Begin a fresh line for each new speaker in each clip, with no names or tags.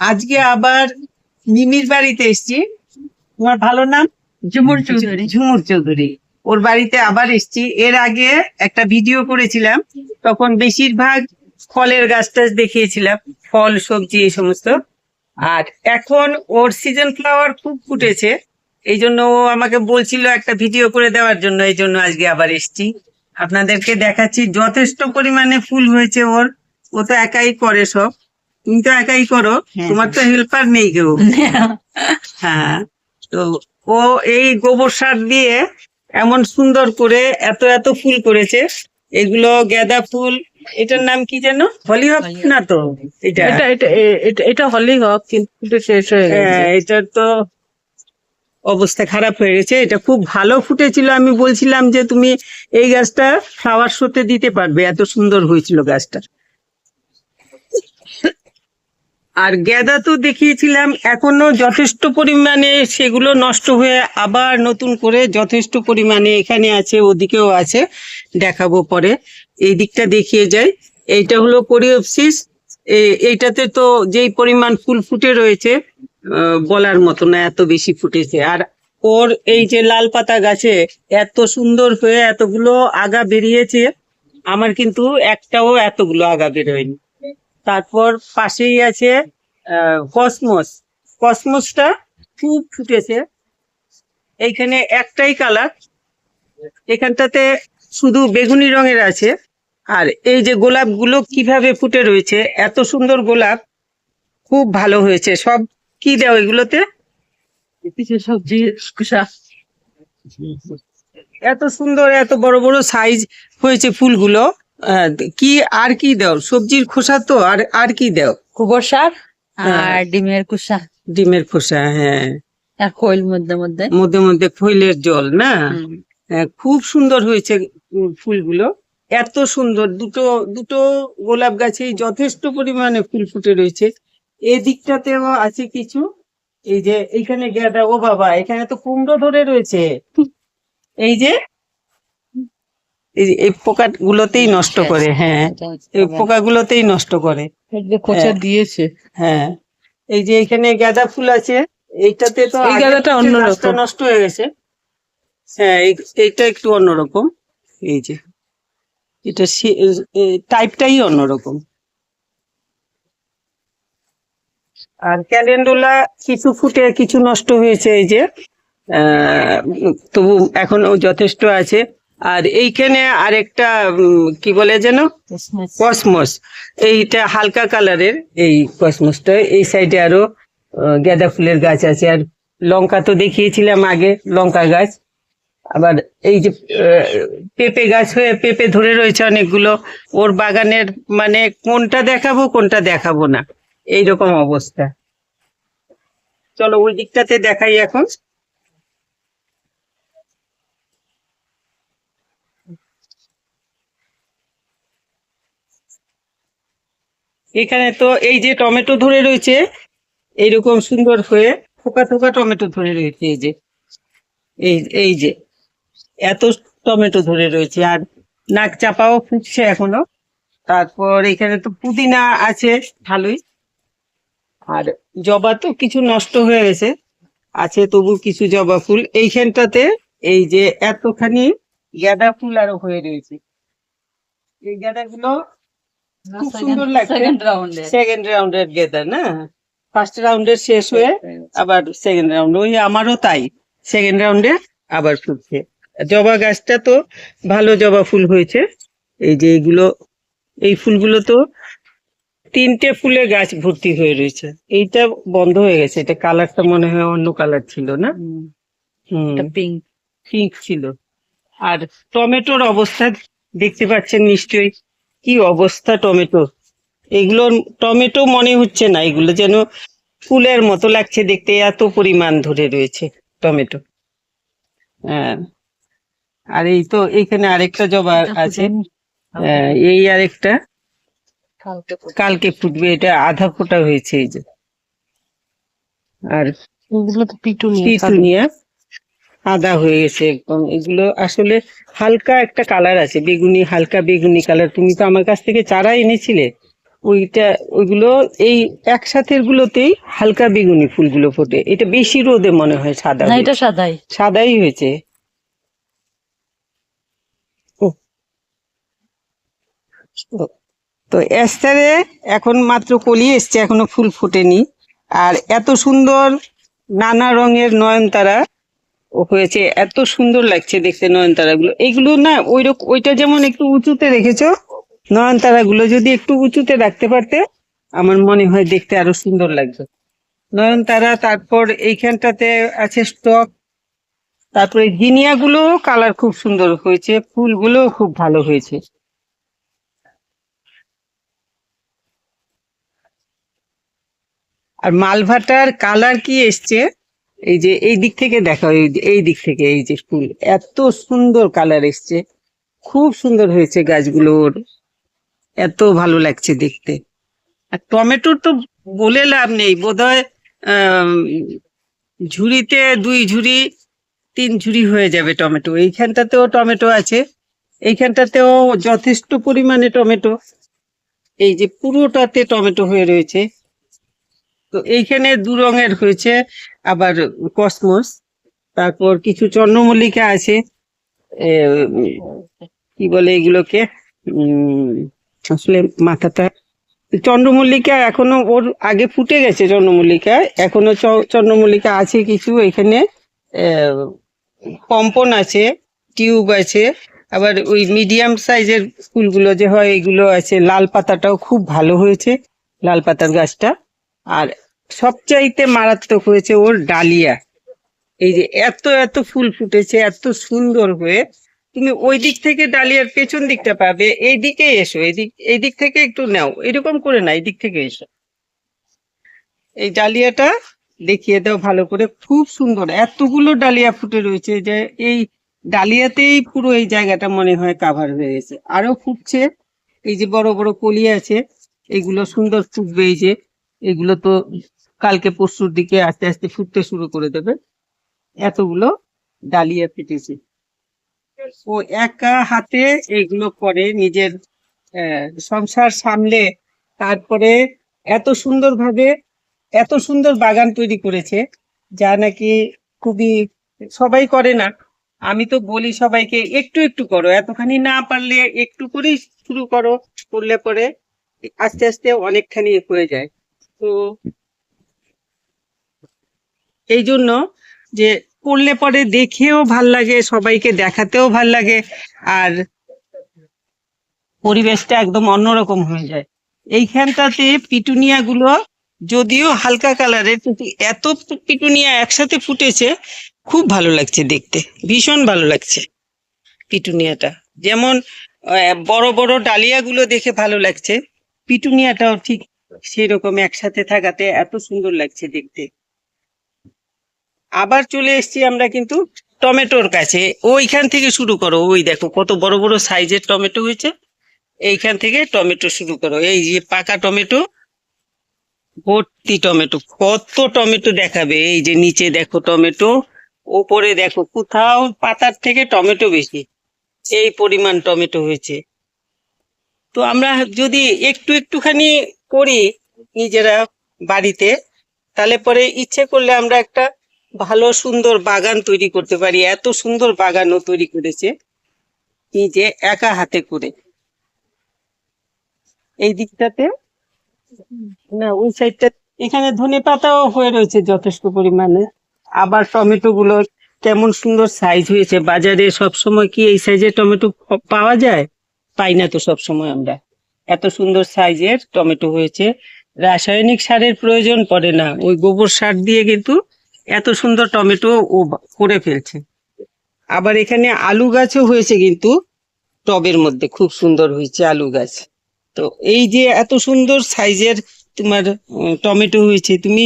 আজকে আবার মিমির বাড়িতে এসছি। তোমার ভালো নাম?
ঝুমুর চৌধুরী।
ঝুমুর চৌধুরী। ওর বাড়িতে আবার এসেছি। এর আগে একটা ভিডিও করেছিলাম। তখন বেশিরভাগ ফলের গাছ টাছ দেখিয়েছিলাম। ফল সবজি এই সমস্ত। আর এখন ওর সিজন ফ্লাওয়ার খুব ফুটেছে। এই জন্য ও আমাকে বলছিল একটা ভিডিও করে দেওয়ার জন্য। এই জন্য আজকে আবার এসেছি। আপনাদেরকে দেখাচ্ছি। যথেষ্ট পরিমাণে ফুল হয়েছে ওর। ও তো একাই করে সব। তুমি তো একাই করো।
হ্যাঁ।
তোমার তো হেল্পার নেই কেউ। হ্যাঁ। তো ও এই গোবর সার দিয়ে এমন সুন্দর করে এত এত ফুল করেছে। এগুলো গাঁদা ফুল এটার নাম কি যেন? হলিহক না তো? এটা।
এটা এটা হলেই কিন্তু শেষ হয়ে গেছে।
হ্যাঁ, এটার তো অবস্থা খারাপ হয়ে গেছে। এটা খুব ভালো ফুটেছিল। আমি বলছিলাম যে তুমি এই গাছটা ফ্লাওয়ার শোতে দিতে পারবে। এত সুন্দর হয়েছিল গাছটা। আর গ্যাদা তো দেখিয়েছিলাম, এখনও যথেষ্ট পরিমাণে সেগুলো নষ্ট হয়ে আবার নতুন করে যথেষ্ট পরিমাণে এখানে আছে, ওদিকেও আছে, দেখাবো পরে। এই দিকটা দেখিয়ে যাই। এইটা হলো কোরিওপসিস। এইটাতে তো যেই পরিমাণ ফুল ফুটে রয়েছে বলার মতো না এত বেশি ফুটেছে। আর ওর এই যে লাল পাতা গাছে এত সুন্দর হয়ে এতগুলো আগা বেরিয়েছে, আমার কিন্তু একটাও এতগুলো আগা বেরোয়নি। তারপর পাশেই আছে কসমস কসমসটা খুব ফুটেছে। এইখানে একটাই কালার এখানটাতে শুধু বেগুনি রঙের আছে। আর এই যে গোলাপগুলো কীভাবে ফুটে রয়েছে এত সুন্দর গোলাপ খুব ভালো হয়েছে। সব কি দাও এগুলোতে?
সবজি
এত সুন্দর এত বড় বড় সাইজ হয়েছে ফুলগুলো। কি আর কি দাও? সবজির খোসা তো আর আর কি দাও?
গোবর সার। আর ডিমের কুসা
ডিমের খোসা হ্যাঁ।
আর খৈল মধ্যে মধ্যে।
মধ্যে মধ্যে খৈলের জল না? হ্যাঁ, খুব সুন্দর হয়েছে ফুলগুলো। এত সুন্দর দুটো দুটো গোলাপ গাছেই যথেষ্ট পরিমাণে ফুল ফুটে রয়েছে। এই দিকটাতেও আছে কিছু। এই যে এইখানে গেঁদা ও বাবা এখানে তো কুমড়ো ধরে রয়েছে। এই যে এই এই পোকা গুলোতেই নষ্ট করে হ্যাঁ। এই পোকা গুলোতেই নষ্ট করে। হ্যাঁ।
দিয়েছে।
হ্যাঁ। এই যে এখানে গাঁদা ফুল আছে এইটাতে তো
এই গাঁদাটা অন্যরকম।
নষ্ট হয়ে গেছে। হ্যাঁ এই- এইটা একটু অন্যরকম। এই যে এটা টাইপটাই অন্যরকম। আর ক্যালেন্ডুলা কিছু ফুটে কিছু নষ্ট হয়েছে এই যে আহ, তবু এখনও যথেষ্ট আছে। আর এইখানে আরেকটা কি বলে যেন? কসমস। এইটা হালকা কালারের এই কসমসটা। এই সাইডে আরও গাঁদা ফুলের গাছ আছে। আর লঙ্কা তো দেখিয়েছিলাম আগে লঙ্কা গাছ। আবার এই যে পেঁপে গাছ হয়ে পেঁপে ধরে রয়েছে অনেকগুলো। ওর বাগানের মানে কোনটা দেখাবো কোনটা দেখাবো না। এইরকম অবস্থা। চলো ওই দিকটাতে দেখাই এখন। এখানে তো এই যে টমেটো ধরে রয়েছে, এইরকম সুন্দর হয়ে থোকা থোকা টমেটো ধরে রয়েছে, এই যে। এই এই যে, এত টমেটো ধরে রয়েছে, আর নাক চাপাও ফুটছে এখনও। তারপর এখানে তো পুদিনা আছে, ভালোই। আর জবা তো কিছু নষ্ট হয়ে গেছে, আছে তবু কিছু জবা ফুল। এইখানটাতে এই যে এতখানি গাঁদা ফুল আরও হয়ে রয়েছে। এই গাঁদাগুলো খুব সুন্দর লাগছে।
সেকেন্ড রাউন্ডে
সেকেন্ড রাউন্ডের গেদার না? ফার্স্ট রাউন্ডের শেষ হয়ে আবার সেকেন্ড রাউন্ড ওই আমারও তাই। সেকেন্ড রাউন্ডে আবার ফুটছে জবা গাছটা তো ভালো জবা ফুল হয়েছে। এই যে এগুলো এই ফুলগুলো তো তিনটে ফুলে গাছ ভর্তি হয়ে রয়েছে। এইটা বন্ধ হয়ে গেছে। এটা কালারটা মনে হয় অন্য কালার ছিল না? হুম।
পিঙ্ক
পিঙ্ক ছিল। আর টমেটোর অবস্থা দেখতে পাচ্ছেন নিশ্চয়ই। কি অবস্থা টমেটো? এগুলো টমেটো মনে হচ্ছে না এগুলো যেন ফুলের মতো লাগছে দেখতে এত পরিমাণ ধরে রয়েছে টমেটো। হ্যাঁ আর এই তো এখানে আরেকটা জবা আছে। হ্যাঁ, এই আরেকটা কালকে ফুটবে। এটা আধা ফোটা হয়েছে এই যে। আর পিটুনিয়া আদা হয়ে গেছে একদম। এগুলো আসলে হালকা একটা কালার আছে বেগুনি হালকা বেগুনি কালার তুমি তো আমার কাছ থেকে চারা এনেছিলে। ওইটা ওইগুলো এই একসাথের গুলোতেই হালকা বেগুনি ফুলগুলো ফোটে। এটা বেশি রোদে মনে হয় সাদা
না এটা সাদাই।
সাদাই হয়েছে। ও। তো- এস্তারে এখন মাত্র কলি এসছে এখনও ফুল ফোটেনি। আর এত সুন্দর নানা রঙের নয়নতারা হয়েছে, এত সুন্দর লাগছে দেখতে নয়নতারা গুলো এইগুলো না ওই ওইটা যেমন একটু উঁচুতে রেখেছো নয়নতারা গুলো যদি একটু উঁচুতে রাখতে পারতে, আমার মনে হয় দেখতে আরও সুন্দর লাগবে। নয়নতারা, তারপর এইখানটাতে আছে স্টক, তারপরে জিনিয়া গুলো কালার খুব সুন্দর হয়েছে, ফুলগুলো খুব ভালো হয়েছে। আর মালভাটার কালার কি এসছে? এই যে এই দিক থেকে দেখা, এই দিক থেকে এই যে ফুল, এত সুন্দর কালার এসছে। খুব সুন্দর হয়েছে গাছগুলোর এত ভালো লাগছে দেখতে। আর টমেটোর তো বলে লাভ নেই। বোধহয় আহ ঝুড়িতে দুই ঝুড়ি, তিন ঝুড়ি হয়ে যাবে টমেটো। এইখানটাতেও টমেটো আছে। এইখানটাতেও যথেষ্ট পরিমাণে টমেটো। এই যে পুরোটাতে টমেটো হয়ে রয়েছে। তো এইখানে দু রঙের হয়েছে, আবার কসমস, তারপর কিছু চন্দ্রমল্লিকা আছে কি বলে এগুলোকে আসলে মাথাটা, চন্দ্রমল্লিকা এখনও ওর আগে ফুটে গেছে চন্দ্রমল্লিকা, এখনও চন্দ্রমল্লিকা আছে কিছু এখানে পম্পন আছে, টিউব আছে, আবার ওই মিডিয়াম সাইজের ফুলগুলো যে হয় এগুলো আছে, লাল পাতাটাও খুব ভালো হয়েছে, লাল পাতার গাছটা। আর সবচাইতে মারাত্মক হয়েছে ওর ডালিয়া। এই যে এত এত ফুল ফুটেছে, এত সুন্দর হয়ে। তুমি ওই দিক থেকে ডালিয়ার পেছন দিকটা পাবে, এই দিকে এসো, এই দিক এই দিক থেকে একটু নাও, এরকম করে না, এই দিক থেকে এসো। এই ডালিয়াটা দেখিয়ে দাও ভালো করে, খুব সুন্দর। এতগুলো ডালিয়া ফুটে রয়েছে যে এই ডালিয়াতেই পুরো এই জায়গাটা মনে হয় কাভার হয়ে গেছে। আরও ফুটছে, এই যে বড় বড় কলি আছে, এগুলো সুন্দর ফুটবে এই যে। এগুলো তো কালকে পরশুর দিকে আস্তে আস্তে ফুটতে শুরু করে দেবে। এতগুলো ডালিয়া ফেটেছে। ও একা হাতে এগুলো করে নিজের সংসার সামলে তারপরে এত সুন্দরভাবে, এত সুন্দর বাগান তৈরি করেছে, যা নাকি খুবই, সবাই করে না। আমি তো বলি সবাইকে, একটু একটু করো, এতখানি না পারলে একটু করেই শুরু করো, করলে পরে আস্তে আস্তে অনেকখানি হয়ে যায়। তো এই জন্য যে করলে পরে দেখেও ভালো লাগে, সবাইকে দেখাতেও ভালো লাগে, আর পরিবেশটা একদম অন্যরকম হয়ে যায়। এইখানটাতে পিটুনিয়া গুলো যদিও হালকা কালারের, কিন্তু এত পিটুনিয়া একসাথে ফুটেছে, খুব ভালো লাগছে দেখতে, ভীষণ ভালো লাগছে পিটুনিয়াটা। যেমন বড় বড় ডালিয়া গুলো দেখে ভালো লাগছে, পিটুনিয়াটাও ঠিক সেই রকম একসাথে থাকাতে এত সুন্দর লাগছে দেখতে। আবার চলে এসেছি আমরা কিন্তু টমেটোর কাছে। ওইখান থেকে শুরু করো। ওই দেখো কত বড় বড় সাইজের টমেটো হয়েছে। এইখান থেকে টমেটো শুরু করো। এই যে পাকা টমেটো, ভর্তি টমেটো, কত টমেটো দেখাবে। এই যে নিচে দেখো টমেটো, ওপরে দেখো কোথাও পাতার থেকে টমেটো বেশি। এই পরিমাণ টমেটো হয়েছে। তো আমরা যদি একটু একটুখানি করি নিজেরা বাড়িতে, তাহলে পরে ইচ্ছে করলে আমরা একটা ভালো সুন্দর বাগান তৈরি করতে পারি। এত সুন্দর বাগানও তৈরি করেছে। নিজে একা হাতে করে। এই দিকটাতে, না, ওই সাইডটা, এখানে ধনে পাতাও হয়ে রয়েছে যথেষ্ট পরিমাণে। আবার টমেটো গুলো কেমন সুন্দর সাইজ হয়েছে। বাজারে সব সময় কি এই সাইজের টমেটো পাওয়া যায়? পাই না তো সব সময় আমরা। এত সুন্দর সাইজের টমেটো হয়েছে। রাসায়নিক সারের প্রয়োজন পড়ে না। ওই গোবর সার দিয়ে কিন্তু এত সুন্দর টমেটো ও করে ফেলছে। আবার এখানে আলু গাছও হয়েছে কিন্তু টবের মধ্যে। খুব সুন্দর হয়েছে আলু গাছ। তো এই যে এত সুন্দর সাইজের তোমার টমেটো হয়েছে তুমি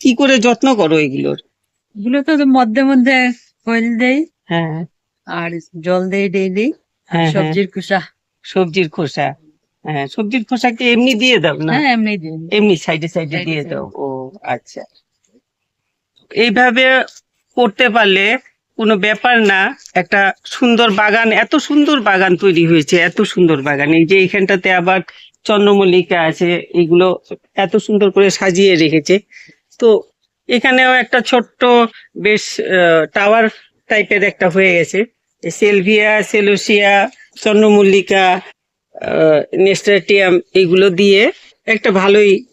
কি করে যত্ন করো এগুলোর?
এগুলো তো মধ্যে মধ্যে খৈল দেই।
হ্যাঁ।
আর জল দেই। ডেইলি
হ্যাঁ,
সবজির খোসা।
সবজির খোসা। হ্যাঁ সবজির খোসা কি এমনি দিয়ে দাও না?
হ্যাঁ এমনি দিই।
এমনি সাইডে সাইডে দিয়ে দাও। ও আচ্ছা। এইভাবে করতে পারলে কোনো ব্যাপার না একটা সুন্দর বাগান এত সুন্দর বাগান তৈরি হয়েছে এত সুন্দর বাগান। এই যে এখানটাতে আবার চন্দ্রমল্লিকা আছে এগুলো এত সুন্দর করে সাজিয়ে রেখেছে। তো এখানেও একটা ছোট্ট বেশ টাওয়ার টাইপের একটা হয়ে গেছে। সেলভিয়া সেলোসিয়া চন্দ্রমল্লিকা নেস্টাটিয়াম এগুলো দিয়ে একটা ভালোই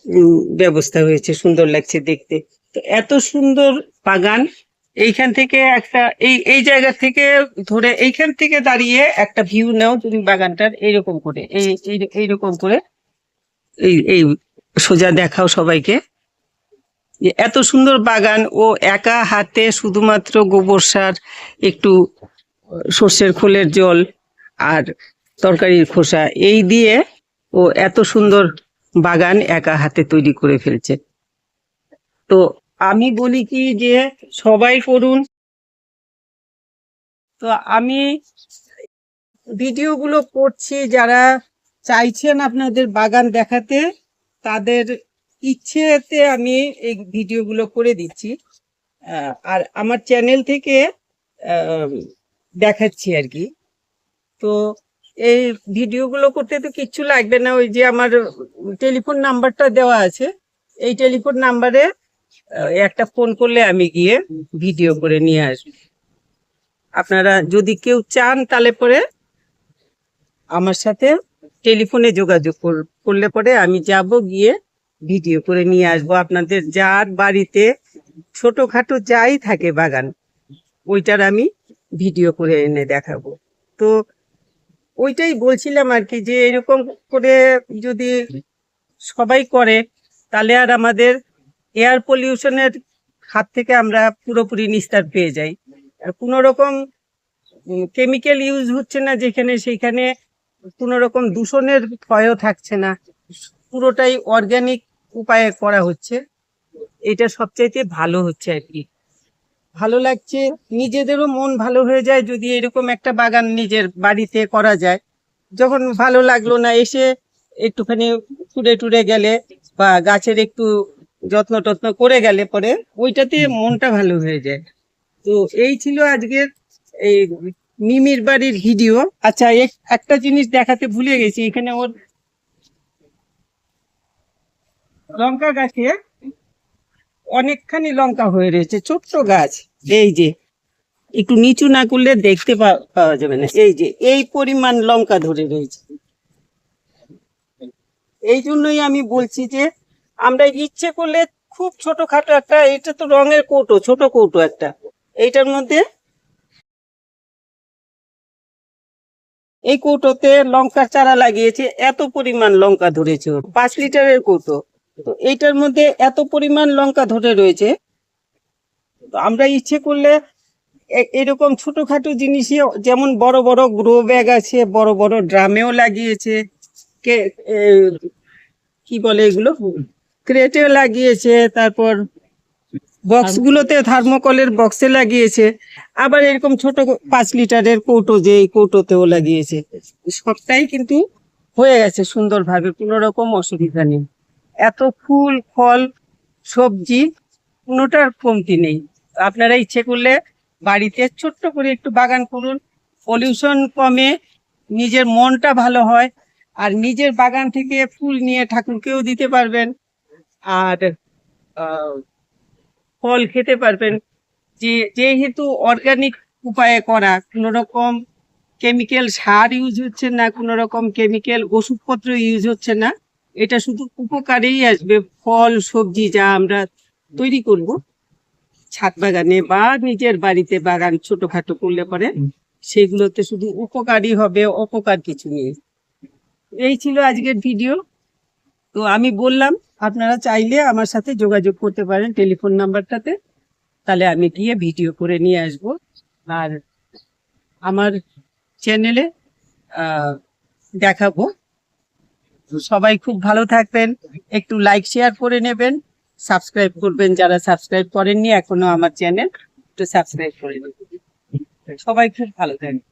ব্যবস্থা হয়েছে, সুন্দর লাগছে দেখতে। তো এত সুন্দর বাগান, এইখান থেকে একটা, এই এই জায়গা থেকে ধরে এইখান থেকে দাঁড়িয়ে একটা ভিউ নাও তুমি বাগানটার, এইরকম করে, এই, এই- এইরকম করে, এই এই সোজা দেখাও সবাইকে। এত সুন্দর বাগান, ও একা হাতে শুধুমাত্র গোবর সার, একটু সর্ষের খোলের জল, আর তরকারির খোসা, এই দিয়ে ও এত সুন্দর বাগান একা হাতে তৈরি করে ফেলছে। তো আমি বলি কি যে সবাই করুন তো আমি ভিডিওগুলো করছি, যারা চাইছেন আপনাদের বাগান দেখাতে, তাদের ইচ্ছেতে আমি এই ভিডিওগুলো করে দিচ্ছি। আর আমার চ্যানেল থেকে দেখাচ্ছি আর কি। তো এই ভিডিওগুলো করতে তো কিচ্ছু লাগবে না, ওই যে আমার টেলিফোন নাম্বারটা দেওয়া আছে। এই টেলিফোন নাম্বারে একটা ফোন করলে আমি গিয়ে ভিডিও করে নিয়ে আসব। আপনারা যদি কেউ চান তাহলে পরে আমার সাথে টেলিফোনে যোগাযোগ করলে পরে আমি যাব গিয়ে ভিডিও করে নিয়ে আসব। আপনাদের যার বাড়িতে ছোটখাটো যাই থাকে বাগান, ওইটার আমি ভিডিও করে এনে দেখাবো। তো ওইটাই বলছিলাম আর কি যে এরকম করে যদি সবাই করে, তাহলে আর আমাদের এয়ার পলিউশনের হাত থেকে আমরা পুরোপুরি নিস্তার পেয়ে যাই। আর কোনো রকম কেমিক্যাল ইউজ হচ্ছে না যেখানে সেইখানে কোনো রকম দূষণের ভয়ও থাকছে না। পুরোটাই অর্গানিক উপায়ে করা হচ্ছে। এটা সবচাইতে ভালো হচ্ছে আর কি। ভালো লাগছে নিজেদেরও মন ভালো হয়ে যায় যদি এরকম একটা বাগান নিজের বাড়িতে করা যায়। যখন ভালো লাগল না এসে একটুখানি টুরে টুরে গেলে বা গাছের একটু যত্ন টত্ন করে গেলে পরে ওইটাতে মনটা ভালো হয়ে যায়। তো এই ছিল আজকের এই মিমির বাড়ির ভিডিও। আচ্ছা এক- একটা জিনিস দেখাতে ভুলে গেছি এখানে ওর লঙ্কা গাছে অনেকখানি লঙ্কা হয়ে রয়েছে, ছোট্ট গাছ। এই যে, একটু নিচু না করলে দেখতে পাওয়া যাবে না। এই যে, এই পরিমাণ লঙ্কা ধরে রয়েছে। এই জন্যই আমি বলছি যে, আমরা ইচ্ছে করলে খুব ছোটখাটো একটা, এটা তো রঙের কৌটো, ছোট কৌটো একটা। এইটার মধ্যে এই কৌটোতে লঙ্কার চারা লাগিয়েছে, এত পরিমাণ লঙ্কা ধরেছে পাঁচ লিটারের কৌটো। তো এইটার মধ্যে এত পরিমাণ লঙ্কা ধরে রয়েছে। তো আমরা ইচ্ছে করলে এরকম ছোটখাটো জিনিসে যেমন বড় বড় গ্রো ব্যাগ আছে, বড় বড় ড্রামেও লাগিয়েছে, কে কি বলে এগুলো? ক্রেটে লাগিয়েছে, তারপর বক্সগুলোতে থার্মোকলের বক্সে লাগিয়েছে। আবার এরকম ছোট পাঁচ লিটারের কৌটো যে এই কৌটোতেও লাগিয়েছে। সবটাই কিন্তু হয়ে গেছে সুন্দরভাবে, কোনো রকম অসুবিধা নেই। এত ফুল, ফল, সবজি, কোনোটার কমতি নেই। আপনারা ইচ্ছে করলে বাড়িতে ছোট্ট করে একটু বাগান করুন। পলিউশন কমে, নিজের মনটা ভালো হয়, আর নিজের বাগান থেকে ফুল নিয়ে ঠাকুরকেও দিতে পারবেন, আর ফল খেতে পারবেন। যে, যেহেতু অর্গানিক উপায়ে করা কোনো রকম কেমিক্যাল সার ইউজ হচ্ছে না কোনো রকম কেমিক্যাল ওষুধপত্র ইউজ হচ্ছে না। এটা শুধু উপকারেই আসবে ফল সবজি যা আমরা তৈরি করব। ছাদ বাগানে বা নিজের বাড়িতে বাগান ছোটখাটো করলে পরে সেগুলোতে শুধু উপকারই হবে অপকার কিছু নেই। এই ছিল আজকের ভিডিও। তো আমি বললাম আপনারা চাইলে আমার সাথে যোগাযোগ করতে পারেন টেলিফোন নাম্বারটাতে। তাহলে আমি গিয়ে ভিডিও করে নিয়ে আসব। আর আমার চ্যানেলে দেখাবো। সবাই খুব ভালো থাকবেন। একটু লাইক শেয়ার করে নেবেন। সাবস্ক্রাইব করবেন যারা সাবস্ক্রাইব করেননি, এখনও আমার চ্যানেল একটু সাবস্ক্রাইব করে নেবেন। সবাই খুব ভালো থাকবেন।